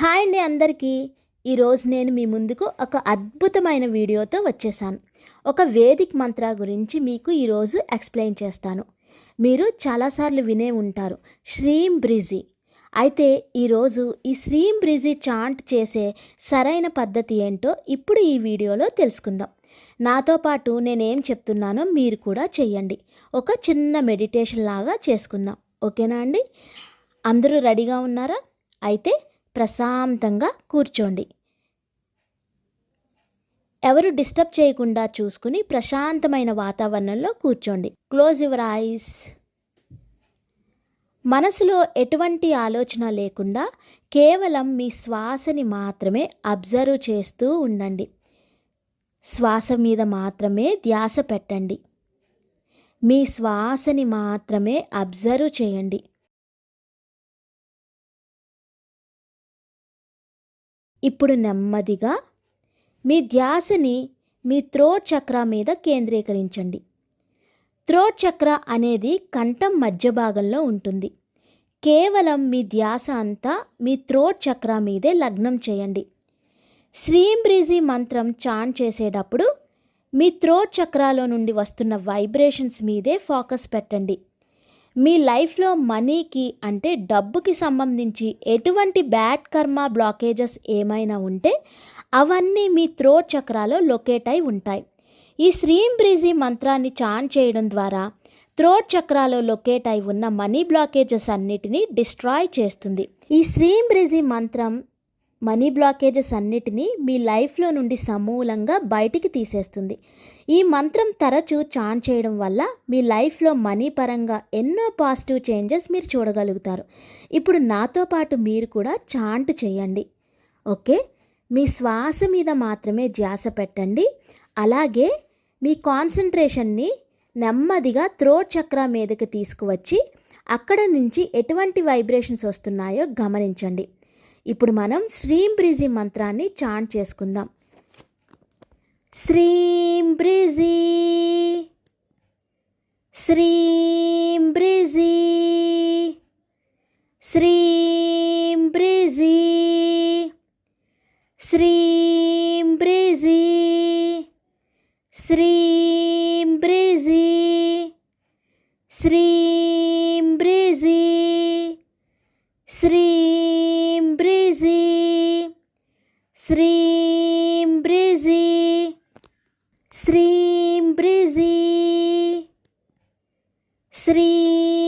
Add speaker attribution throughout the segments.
Speaker 1: Hi అండి అందరికీ. ఈరోజు నేను మీ ముందుకు ఒక అద్భుతమైన వీడియోతో వచ్చేసాను. ఒక వేదిక్ మంత్ర గురించి మీకు ఈరోజు ఎక్స్ప్లెయిన్ చేస్తాను. మీరు చాలాసార్లు వినే ఉంటారు శ్రీం బ్రిజీ. అయితే ఈరోజు ఈ శ్రీం బ్రిజీ చాంట్ చేసే సరైన పద్ధతి ఏంటో ఇప్పుడు ఈ వీడియోలో తెలుసుకుందాం. నాతో పాటు నేనేం చెప్తున్నానో మీరు కూడా చెయ్యండి. ఒక చిన్న మెడిటేషన్ లాగా చేసుకుందాం. ఓకేనా అండి? అందరూ రెడీగా ఉన్నారా? అయితే ప్రశాంతంగా కూర్చోండి. ఎవరు డిస్టర్బ్ చేయకుండా చూసుకుని ప్రశాంతమైన వాతావరణంలో కూర్చోండి. Close your eyes. మనసులో ఎటువంటి ఆలోచన లేకుండా కేవలం మీ శ్వాసని మాత్రమే అబ్జర్వ్ చేస్తూ ఉండండి. శ్వాస మీద మాత్రమే ధ్యాస పెట్టండి. మీ శ్వాసని మాత్రమే అబ్జర్వ్ చేయండి. ఇప్పుడు నెమ్మదిగా మీ ధ్యాసని మీ త్రోట్ చక్ర మీద కేంద్రీకరించండి. త్రోట్ చక్ర అనేది కంఠం మధ్య భాగంలో ఉంటుంది. కేవలం మీ ధ్యాస అంతా మీ త్రోట్ చక్ర మీదే లగ్నం చేయండి. శ్రీం బ్రీజీ మంత్రం చాన్ చేసేటప్పుడు మీ త్రోట్ చక్రాలో నుండి వస్తున్న వైబ్రేషన్స్ మీదే ఫోకస్ పెట్టండి. మీ లైఫ్లో మనీకి అంటే డబ్బుకి సంబంధించి ఎటువంటి బ్యాడ్ కర్మ బ్లాకేజెస్ ఏమైనా ఉంటే అవన్నీ మీ త్రోట్ చక్రాలో లొకేట్ అయి ఉంటాయి. ఈ శ్రీం బ్రీజీ మంత్రాన్ని చాన్ చేయడం ద్వారా త్రోట్ చక్రాలో లొకేట్ అయి ఉన్న మనీ బ్లాకేజెస్ అన్నిటినీ డిస్ట్రాయ్ చేస్తుంది. ఈ శ్రీం బ్రిజీ మంత్రం మనీ బ్లాకేజెస్ అన్నిటినీ మీ లైఫ్లో నుండి సమూలంగా బయటికి తీసేస్తుంది. ఈ మంత్రం తరచూ చాన్ చేయడం వల్ల మీ లైఫ్లో మనీ పరంగా ఎన్నో పాజిటివ్ చేంజెస్ మీరు చూడగలుగుతారు. ఇప్పుడు నాతో పాటు మీరు కూడా చాంట్ చేయండి. ఓకే? మీ శ్వాస మీద మాత్రమే ధ్యాస పెట్టండి. అలాగే మీ కాన్సన్ట్రేషన్ని నెమ్మదిగా త్రోట్ చక్ర మీదకి తీసుకువచ్చి అక్కడ నుంచి ఎటువంటి వైబ్రేషన్స్ వస్తున్నాయో గమనించండి. ఇప్పుడు మనం శ్రీం బ్రిజి మంత్రాన్ని చాంట్ చేసుకుందాం. శ్రీం బ్రిజీ శ్రీం బ్రిజీ శ్రీం బ్రిజీ శ్రీం బ్రిజీ శ్రీ శ్రీం బ్రిజీ శ్రీం బ్రిజీ శ్రీం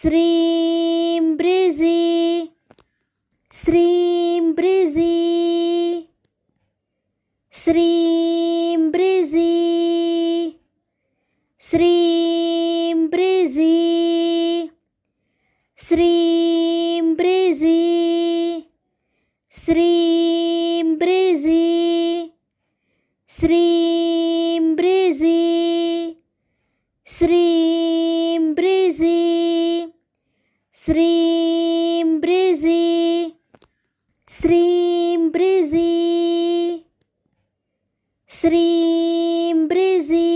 Speaker 1: Srim Brizi Srim Brizi Srim Brizi Srim Brizi Srim Brizi Srim Brizi Srim Brizi Srim ಬ್ರಿಜಿ ಶ್ರೀಂ ಬ್ರಿಜಿ ಶ್ರೀಂ ಬ್ರಿಜಿ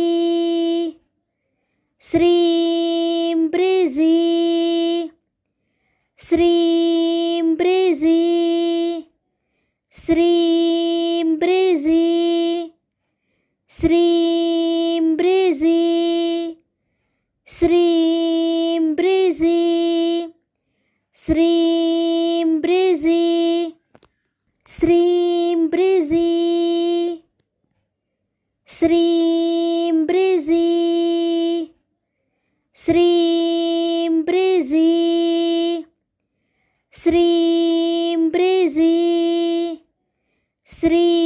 Speaker 1: ಶ್ರೀಂ ಬ್ರಿಜಿ ಶ್ರೀಂ ಬ್ರಿಜಿ ಶ್ರೀಂ ಬ್ರಿಜಿ ಶ್ರೀಂ ಬ್ರಿಜಿ ಶ್ರೀಂ ಬ್ರಿಜಿ Shri శ్రీం బ్రిజీ శ్రీం బ్రిజీ శ్రీం బ్రిజీ శ్రీం బ్రిజీ శ్రీ